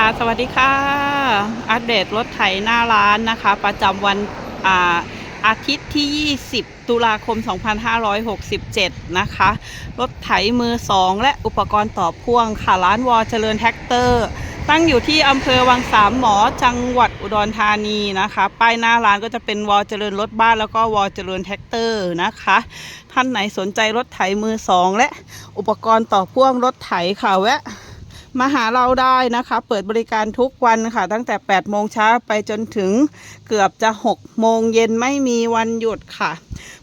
ค่ะ สวัสดีค่ะ อัปเดตรถไถหน้าร้านนะคะ ประจำวันอาอาทิตย์ที่ 20 ตุลาคม 2567 นะคะ รถไถมือ 2 และอุปกรณ์ต่อพ่วงค่ะ ร้านวอเจริญแท็กเตอร์ ตั้งอยู่ที่อำเภอวังสามหมอจังหวัดอุดรธานีนะคะ ป้ายหน้าร้านก็จะเป็นวอเจริญรถบ้านแล้วก็วอเจริญแท็กเตอร์นะคะ ท่านไหนสนใจรถไถมือ 2 และอุปกรณ์ต่อพ่วงรถไถค่ะแวะ มาหาเราได้นะคะ เปิดบริการทุกวันค่ะ ตั้งแต่ 8 โมงเช้าไปจนถึงเกือบจะ 6 โมงเย็นไม่มีวันหยุดค่ะ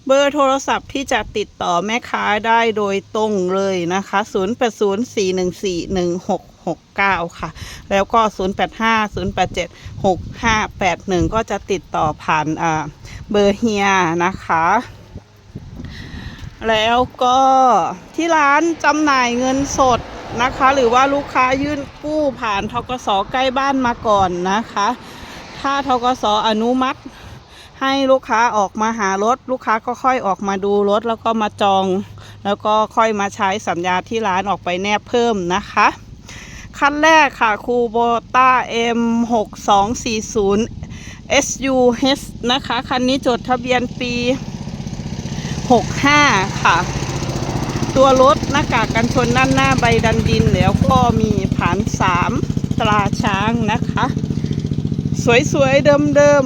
เบอร์โทรศัพท์ที่จะติดต่อแม่ค้าได้โดยตรงเลยนะคะ 0804141669 ค่ะ แล้วก็ 0850876581 ก็จะติดต่อผ่านเบอร์เฮียนะคะแล้วก็ที่ร้านจำหน่ายเงินสด นะคะ หรือว่าลูกค้ายื่นกู้ผ่านทกสใกล้บ้านมาก่อนนะคะ ถ้าทกสอนุมัติ ให้ลูกค้าออกมาหารถ ลูกค้าก็ค่อยออกมาดูรถแล้วก็มาจอง แล้วก็ค่อยมาใช้สัญญาที่ร้านออกไปแนบเพิ่มนะคะ คันแรกค่ะคูโบต้า M6240 SUH นะคะ คันนี้จดทะเบียนปี 65 ค่ะ ตัวรถหน้ากากกันชนด้านหน้าใบดันดินแล้วก็มีผานสามตราช้างนะคะ สวยๆเดิม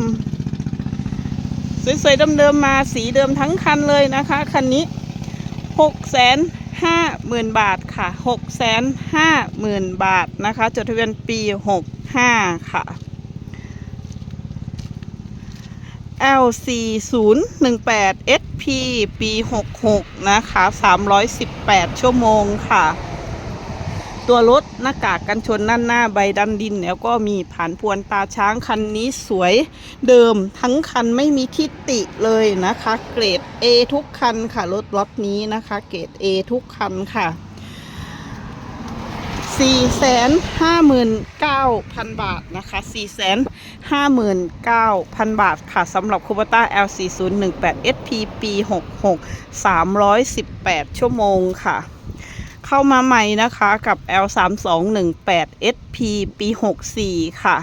ๆสวยๆเดิมๆมาสีเดิมทั้งคันเลยนะคะ คันนี้หกแสนห้าหมื่นบาทค่ะหกแสนห้าหมื่นบาทนะคะ จดทะเบียนปีหกห้าค่ะ LC 0 1 8 SP ปี 66 นะคะ 318 ชั่วโมงค่ะ ตัวรถหน้ากากกันชนด้านหน้าใบดันดิน แล้วก็มีผ่านพวนตาช้างคันนี้สวยเดิมทั้งคันไม่มีทิฏฐิเลยนะคะ เกรด A ทุกคันค่ะ รถล็อตนี้นะคะ เกรด A ทุกคันค่ะ 459,000 บาทนะคะ459,000 บาทค่ะสำหรับคูปต้า L4018 SP ปี 66 318 ชั่วโมงค่ะ เข้ามาใหม่นะคะกับ L3218 SP ปี 64 ค่ะ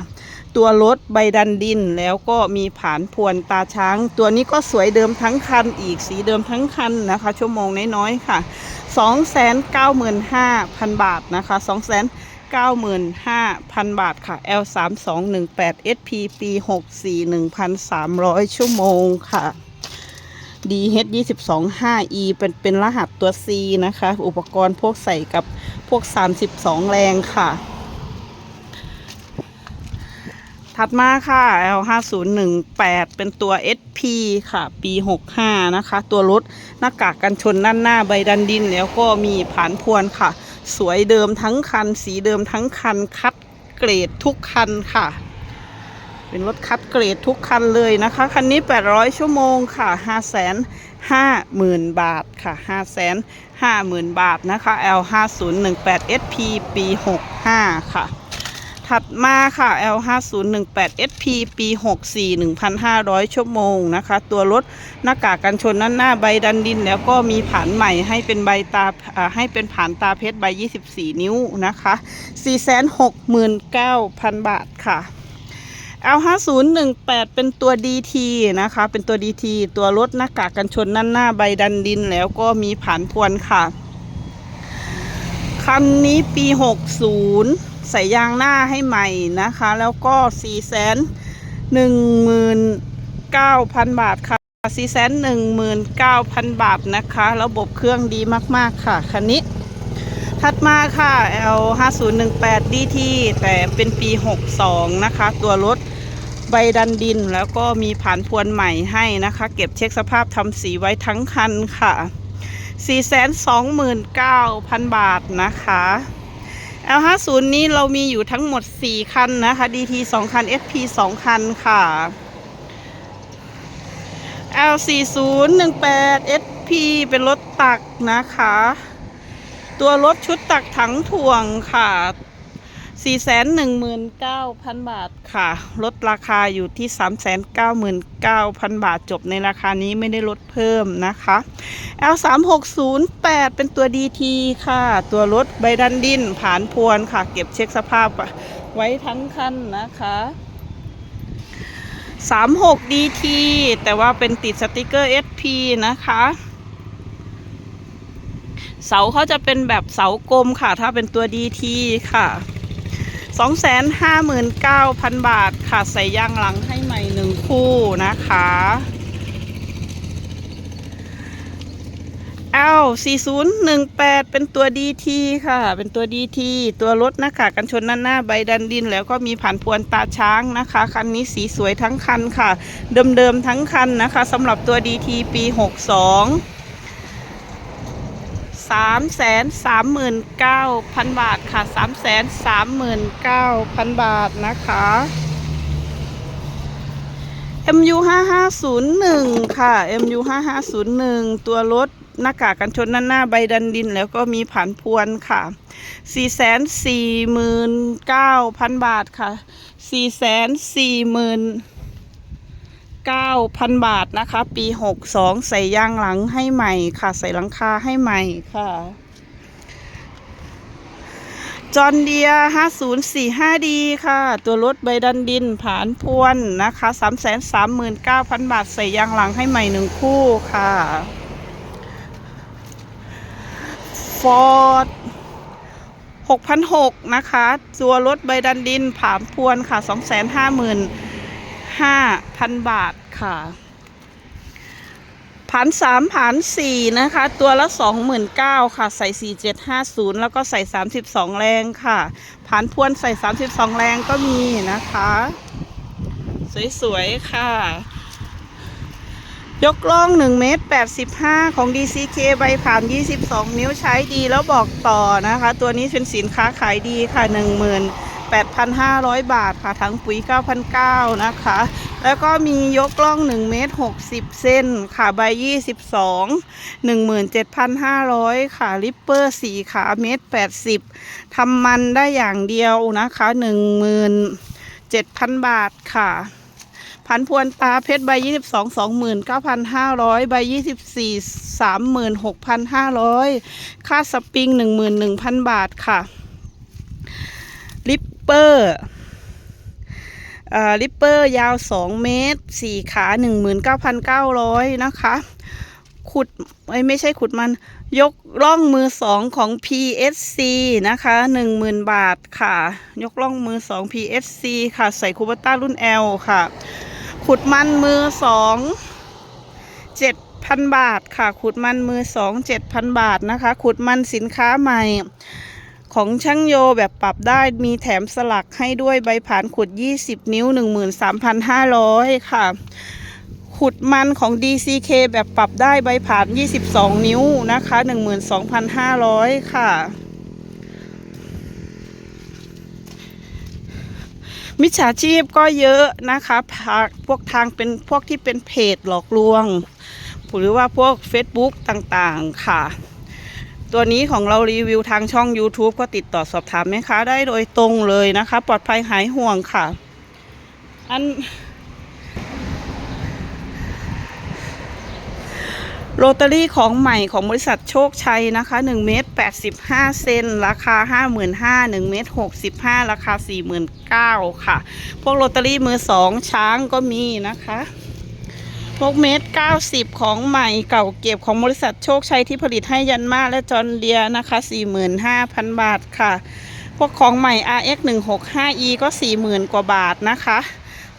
ตัวรถใบดันดิน แล้วก็มีผานพวนตาช้าง ตัวนี้ก็สวยเดิมทั้งคันอีกสีเดิมทั้งคันนะคะ ชั่วโมงน้อยๆค่ะ 295,000 บาทนะคะ295,000 บาทค่ะ L3218 SP ปี64 1,300 ชั่วโมงค่ะ DH 22 5E เป็นเป็นรหัสตัว C นะคะ อุปกรณ์พวกใส่กับพวก 32 แรงค่ะ ถัดมาค่ะ L 5 0 1 8เป็นตัว SP ค่ะ ปี 65 นะคะ ตัวรถหน้ากากกันชนด้านหน้าใบดันดิน แล้วก็มีผานพวนค่ะ สวยเดิมทั้งคัน สีเดิมทั้งคัน คัดเกรดทุกคันค่ะ เป็นรถคัดเกรดทุกคันเลยนะคะ คันนี้ 800 ชั่วโมงค่ะ 5 5 0 0 0 0 บาทค่ะ 5 5 0 0 0 0 บาทนะคะ L 5 0 1 8 SP ปี 65 ค่ะ ถัดมาค่ะ L 5 0 1 8 SP ปี 64 1,500 ชั่วโมงนะคะ ตัวรถหน้ากากกันชนด้านหน้าใบดันดิน แล้วก็มีผานใหม่ให้เป็นใบตาให้เป็นผานตาเพชรใบ 24 นิ้วนะคะ 469,000 บาทค่ะ L 5 0 1 8เป็นตัว DT นะคะ เป็นตัว DT ตัวรถหน้ากากกันชนด้านหน้าใบดันดิน แล้วก็มีผานพวนค่ะ คันนี้ปี 60 ใส่ยางหน้าให้ใหม่นะคะ แล้วก็4 1 9 0 0 0บาทค่ะ4 1 9 0 0 0บาทนะคะ ระบบเครื่องดีมากๆค่ะคันนี้ ถัดมาค่ะ L 5 0 1 8 DT แต่เป็นปี 62 นะคะ ตัวรถใบดันดินแล้วก็มีผ่านพวนใหม่ให้นะคะ เก็บเช็คสภาพทำสีไว้ทั้งคันค่ะ 429,000 บาทนะคะ L50 นี้เรามีอยู่ทั้งหมด 4 คันนะคะ DT 2 คัน SP 2 คันค่ะ L4018 SP เป็นรถตักนะคะ ตัวรถชุดตักถังถ่วงค่ะ 419,000 บาทค่ะ ลดราคาอยู่ที่ 399,000 บาทจบในราคานี้ไม่ได้ลดเพิ่มนะคะ L3608 เป็นตัว DT ค่ะ ตัวรถใบดันดินผานพวนค่ะ เก็บเช็คสภาพไว้ทั้งคันนะคะ36 DT แต่ว่าเป็นติดสติกเกอร์ SP นะคะ เสาเขาจะเป็นแบบเสากลมค่ะ ถ้าเป็นตัว DT ค่ะ 259,000 บาทค่ะ ใส่ยางหลังให้ใหม่หนึ่งคู่นะคะ L 4018 เป็นตัว DT ค่ะ เป็นตัว DT ตัวรถหน้ากากกันชนด้านหน้าใบดันดิน แล้วก็มีผ่านพวนตาช้างนะคะ คันนี้สีสวยทั้งคันค่ะ เดิมๆทั้งคันนะคะสำหรับตัว DT ปี 62 3 3 9 0 0 0บาทค่ะ3 3 9 0 0 0บาทนะคะ MU 5501ค่ะ MU 5501ตัวรถหน้ากากกันชนด้าหน้าใบดันดินแล้วก็มีผ่านพวนค่ะ449,000 บาทค่ะ 9,000 บาทนะคะ ปี 62 ใส่ยางหลังให้ใหม่ค่ะ ใส่หลังคาให้ใหม่ค่ะ จอนเดีย 5045D ค่ะ ตัวรถใบดันดินผานพวนนะคะ 339,000 บาท ใส่ยางหลังให้ใหม่หนึ่งคู่ค่ะ Ford 6,600นะคะ ตัวรถใบดันดินผานพวนค่ะ 255,000บาทค่ะผันสามผันสี่นะคะ ตัวละสองหมื่นเก้าค่ะ ใส่สี่เจ็ดห้าศูนย์แล้วก็ใส่สามสิบสองแรงค่ะผันพวนใส่สามสิบสองแรงก็มีนะคะ สวยๆ ค่ะ ยกล่อง1เมตร85ของ DCK ใบผ่าน22นิ้วใช้ดีแล้วบอกต่อนะคะ ตัวนี้เป็นสินค้าขายดีค่ะหนึ่งหมื่น 8,500 บาทค่ะทั้งปุ๋ย 9,900นะคะ แล้วก็มียกล่อง1เมตร60 เส้นค่ะใบ 22 17,500 ค่ะริปเปอร์สีขาเมตร 80ทำมันได้อย่างเดียวนะคะ 17,000 บาทค่ะพันพวนตาเพชรใบยี่สิบสองสองหมื่นเก้าพันห้าร้อยใบยี่สิบสี่สามหมื่นหกพันห้าร้อยค่าสปริงหนึ่งหมื่นหนึ่งพันบาทค่ะ ลิป เปอร์อ่าลิปเปอร์ยาวสองเมตรสี่ขาหนึ่งหมื่นเก้าพันเก้าร้อยนะคะ ขุดไม่ใช่ขุดมัน ยกล่องมือสองของ PSC นะคะหนึ่งหมื่นบาทค่ะ ยกล่องมือสอง PSC ค่ะ ใส่คูบต้ารุ่น L ค่ะ ขุดมันมือสองเจ็ดพันบาทค่ะ ขุดมันมือสองเจ็ดพันบาทนะคะ ขุดมันสินค้าใหม่ ของช่างโยแบบปรับได้มีแถมสลักให้ด้วยใบผ่านขุด 20 นิ้ว 13,500 ค่ะ ขุดมันของ DCK แบบปรับได้ใบผ่าน 22 นิ้วนะคะ 12,500 ค่ะ มิจฉาชีพก็เยอะนะคะพาพวกทางเป็นพวกที่เป็นเพจหลอกลวง หรือว่าพวก Facebook ต่างๆ ค่ะ ตัวนี้ของเรารีวิวทางช่อง YouTube ก็ติดต่อสอบถามแม่ค้าได้โดยตรงเลยนะคะ ปลอดภัยหายห่วงค่ะ อัน โรตารี่ของใหม่ของบริษัทโชคชัยนะคะ1เมตร85 เซน ราคา 55,000 1เมตร65 ราคา 49,000 ค่ะ พวกโรตารี่มือสองช้างก็มีนะคะ พวกเมตร90 ของใหม่เก่าเก็บของบริษัทโชคชัยที่ผลิตให้ยันมาและจอนเดียนะคะ 45,000 บาทค่ะ พวกของใหม่ RX 165E ก็ 40,000 กว่าบาทนะคะ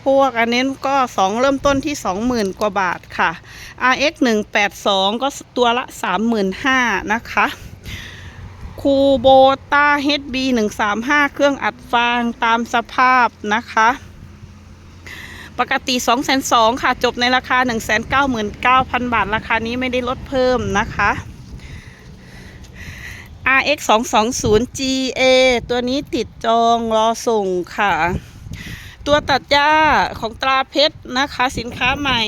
พวกอันนี้ก็สองเริ่มต้นที่ 20,000 กว่าบาทค่ะ RX 182 ก็ตัวละ 35,000นะคะคูโบต้า HB 135 เครื่องอัดฟางตามสภาพนะคะ ปกติ 2 2 0 0ค่ะ จบในราคา 199,000 บาท ราคานี้ไม่ได้ลดเพิ่มนะคะ RX 220 GA ตัวนี้ติดจองรอส่งค่ะ ตัวตัดหญ้าของตราเพชรนะคะ สินค้าใหม่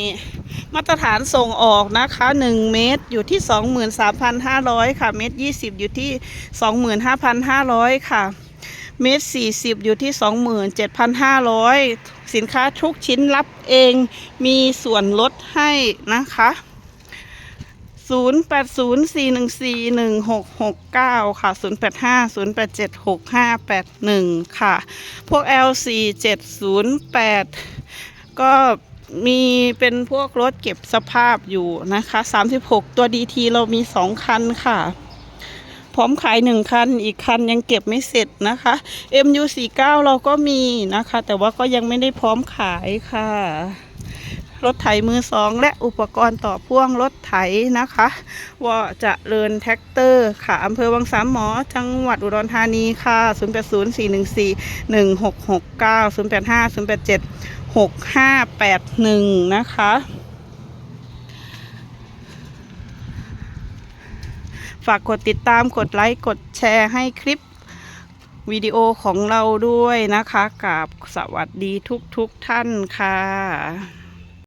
มาตรฐานส่งออกนะคะ 1 เมตรอยู่ที่ 23,500 ค่ะ เมตร 20 อยู่ที่ 25,500 ค่ะ เมตร 40 อยู่ที่ 27,500 สินค้าทุกชิ้นรับเองมีส่วนลดให้นะคะ 0 8 0 4 1 4 1 6 6 9 ค่ะ 0 8 5 0 8 7 6 5 8 1 ค่ะ พวก L 4 7 0 8 ก็มีเป็นพวกรถเก็บสภาพอยู่นะคะ 36 ตัว DT เรามี 2 คันค่ะ พร้อมขาย1คัน อีกคันยังเก็บไม่เสร็จนะคะ MU 4 9 เราก็มีนะคะ แต่ว่าก็ยังไม่ได้พร้อมขายค่ะ รถไถมือสอง และอุปกรณ์ต่อพ่วงรถไถนะคะว่าจะเรินแท็กเตอร์ค่ะอำเภอวังสามหมอ จังหวัดอุดรธานีค่ะ 0 8 0 4 1 4 1 6 6 9 0 8 5 0 8 7 6 5 8 1 นะคะ ฝากกดติดตามกดไลค์กดแชร์ให้คลิปวิดีโอของเราด้วยนะคะกับสวัสดีทุกทุกท่านค่ะ